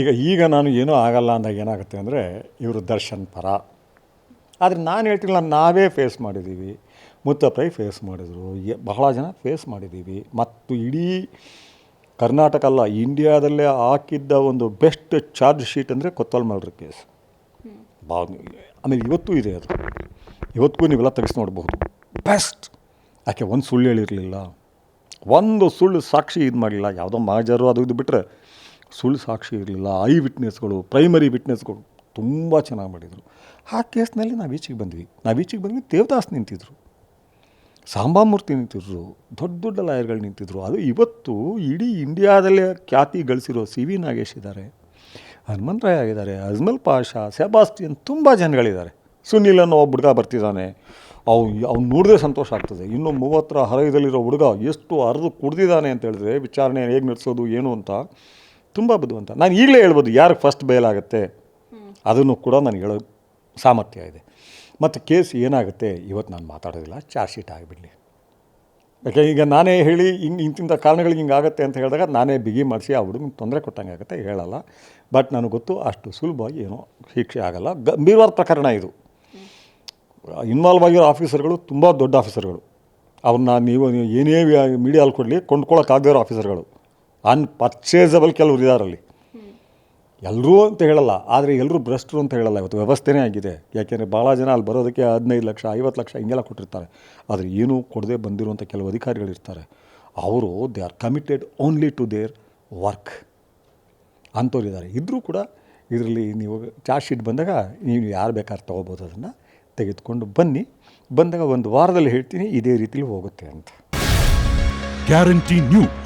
ಈಗ ಈಗ ನಾನು ಏನೂ ಆಗಲ್ಲ ಅಂದಾಗ ಏನಾಗುತ್ತೆ ಅಂದರೆ, ಇವರು ದರ್ಶನ್ ಪರ. ಆದರೆ ನಾನು ಹೇಳ್ತಿಲ್ಲ, ನಾವೇ ಫೇಸ್ ಮಾಡಿದ್ದೀವಿ ಮುತ್ತಪ್ರೈ ಫೇಸ್ ಮಾಡಿದರು. ಬಹಳ ಜನ ಫೇಸ್ ಮಾಡಿದ್ದೀವಿ ಮತ್ತು ಇಡೀ ಕರ್ನಾಟಕ ಅಲ್ಲ ಇಂಡಿಯಾದಲ್ಲೇ ಹಾಕಿದ್ದ ಒಂದು ಬೆಸ್ಟ್ ಚಾರ್ಜ್ ಶೀಟ್ ಅಂದರೆ ಕೊತ್ತಲ್ ಮಲ್ರ ಕೇಸ್ ಬಾ, ಆಮೇಲೆ ಇವತ್ತೂ ಇದೆ ಅದು. ಇವತ್ತಿಗೂ ನೀವೆಲ್ಲ ತೆಗೆಸಿ ನೋಡಬಹುದು ಬೆಸ್ಟ್ ಯಾಕೆ, ಒಂದು ಸುಳ್ಳು ಹೇಳಿರಲಿಲ್ಲ. ಒಂದು ಸುಳ್ಳು ಸಾಕ್ಷಿ ಇದು ಮಾಡಲಿಲ್ಲ ಯಾವುದೋ ಮಹಾಜರು ಅದು ಇದು ಬಿಟ್ಟರೆ ಸುಳ್ಳು ಸಾಕ್ಷಿ ಇರಲಿಲ್ಲ. ಐ ವಿಟ್ನೆಸ್ಗಳು ಪ್ರೈಮರಿ ವಿಟ್ನೆಸ್ಗಳು ತುಂಬ ಚೆನ್ನಾಗಿ ಮಾಡಿದರು. ಆ ಕೇಸ್ನಲ್ಲಿ ನಾವು ಈಚೆಗೆ ಬಂದ್ವಿ. ನಾವು ಈಚೆಗೆ ಬಂದ್ವಿ, ದೇವದಾಸ್ ನಿಂತಿದ್ರು. ಸಾಂಬಾಮೂರ್ತಿ ನಿಂತಿದ್ರು, ದೊಡ್ಡ ದೊಡ್ಡ ಲಾಯರ್ಗಳು ನಿಂತಿದ್ರು. ಅದು ಇವತ್ತು ಇಡೀ ಇಂಡಿಯಾದಲ್ಲೇ ಖ್ಯಾತಿ ಗಳಿಸಿರೋ ಸಿ ವಿ ನಾಗೇಶ್ ಇದ್ದಾರೆ ಹನುಮಂತರಾಯ್ ಆಗಿದ್ದಾರೆ, ಅಜ್ಮಲ್ ಪಾಷಾ, ಸೆಬಾಸ್ಟಿಯನ್ ತುಂಬ ಜನಗಳಿದ್ದಾರೆ. ಸುನಿಲ್ ಅನ್ನೋ ಒಬ್ಬ ಹುಡುಗ ಬರ್ತಿದ್ದಾನೆ ಅವ್ನು ಅವ್ನು ನೋಡಿದ್ರೆ ಸಂತೋಷ ಆಗ್ತದೆ. ಇನ್ನು ಮೂವತ್ತರ ಹರಯದಲ್ಲಿರೋ ಹುಡುಗ ಎಷ್ಟು ಅರದು ಕುಡ್ದಿದ್ದಾನೆ ಅಂತ ಹೇಳಿದ್ರೆ ವಿಚಾರಣೆ ಹೇಗೆ ನಡೆಸೋದು, ಏನು ಅಂತ. ತುಂಬ ಬುದ್ಧಿವಂತ. ನಾನು ಈಗಲೇ ಹೇಳ್ಬೋದು ಯಾರಿಗೆ ಫಸ್ಟ್ ಬೇಲಾಗುತ್ತೆ ಅದನ್ನು ಕೂಡ ನಾನು ಹೇಳೋ ಸಾಮರ್ಥ್ಯ ಇದೆ. ಮತ್ತು ಕೇಸ್ ಏನಾಗುತ್ತೆ ಇವತ್ತು ನಾನು ಮಾತಾಡೋದಿಲ್ಲ ಚಾರ್ಜ್ ಶೀಟ್ ಆಗಿಬಿಡಲಿ. ಯಾಕೆ, ಈಗ ನಾನೇ ಹೇಳಿ ಹಿಂಗೆ ಇಂತಿಂಥ ಕಾರಣಗಳಿಗೆ ಹಿಂಗೆ ಆಗುತ್ತೆ ಅಂತ ಹೇಳಿದಾಗ ನಾನೇ ಬಿಗಿ ಮಾಡಿಸಿ ಆ ಹುಡುಗನ ತೊಂದರೆ ಕೊಟ್ಟಂಗೆ ಆಗುತ್ತೆ, ಹೇಳಲ್ಲ. ಬಟ್ ನನಗೆ ಗೊತ್ತು ಅಷ್ಟು ಸುಲಭವಾಗಿ ಏನೋ ಶಿಕ್ಷೆ ಆಗಲ್ಲ. ಗಂಭೀರವಾದ ಪ್ರಕರಣ ಇದು. ಇನ್ವಾಲ್ವ್ ಆಗಿರೋ ಆಫೀಸರ್ಗಳು ತುಂಬ ದೊಡ್ಡ ಆಫೀಸರ್ಗಳು ಅವ್ರನ್ನ ನೀವು ಏನೇ ಮೀಡಿಯಾಲ್ಲಿ ಕೊಡಲಿ ಕೊಂಡ್ಕೊಳ್ಳೋಕ್ಕಾಗದೇ ಇರೋ ಆಫೀಸರ್ಗಳು ಅನ್ಪರ್ಚೇಸಬಲ್ ಕೆಲವ್ರು ಇದ್ದಾರಲ್ಲಿ ಎಲ್ಲರೂ ಅಂತ ಹೇಳಲ್ಲ, ಆದರೆ ಎಲ್ಲರೂ ಭ್ರಷ್ಟರು ಅಂತ ಹೇಳಲ್ಲ, ಇವತ್ತು ವ್ಯವಸ್ಥೆನೇ ಆಗಿದೆ. ಯಾಕೆಂದರೆ ಭಾಳ ಜನ ಅಲ್ಲಿ ಬರೋದಕ್ಕೆ ಹದಿನೈದು ಲಕ್ಷ, ಐವತ್ತು ಲಕ್ಷ ಹಿಂಗೆಲ್ಲ ಕೊಟ್ಟಿರ್ತಾರೆ. ಆದರೆ ಏನೂ ಕೊಡದೆ ಬಂದಿರುವಂಥ ಕೆಲವು ಅಧಿಕಾರಿಗಳಿರ್ತಾರೆ ಅವರು they are committed only to their work ಅಂಥವ್ರು ಇದ್ದಾರೆ ಇದ್ದರೂ ಕೂಡ ಇದರಲ್ಲಿ ನೀವು ಚಾರ್ಜ್ ಶೀಟ್ ಬಂದಾಗ ನೀವು ಯಾರು ಬೇಕಾದ್ರೆ ತೊಗೋಬೋದು ಅದನ್ನು ತೆಗೆದುಕೊಂಡು ಬನ್ನಿ. ಬಂದಾಗ ಒಂದು ವಾರದಲ್ಲಿ ಹೇಳ್ತೀನಿ, ಇದೇ ರೀತಿಲಿ ಹೋಗುತ್ತೆ ಅಂತ. Guarantee news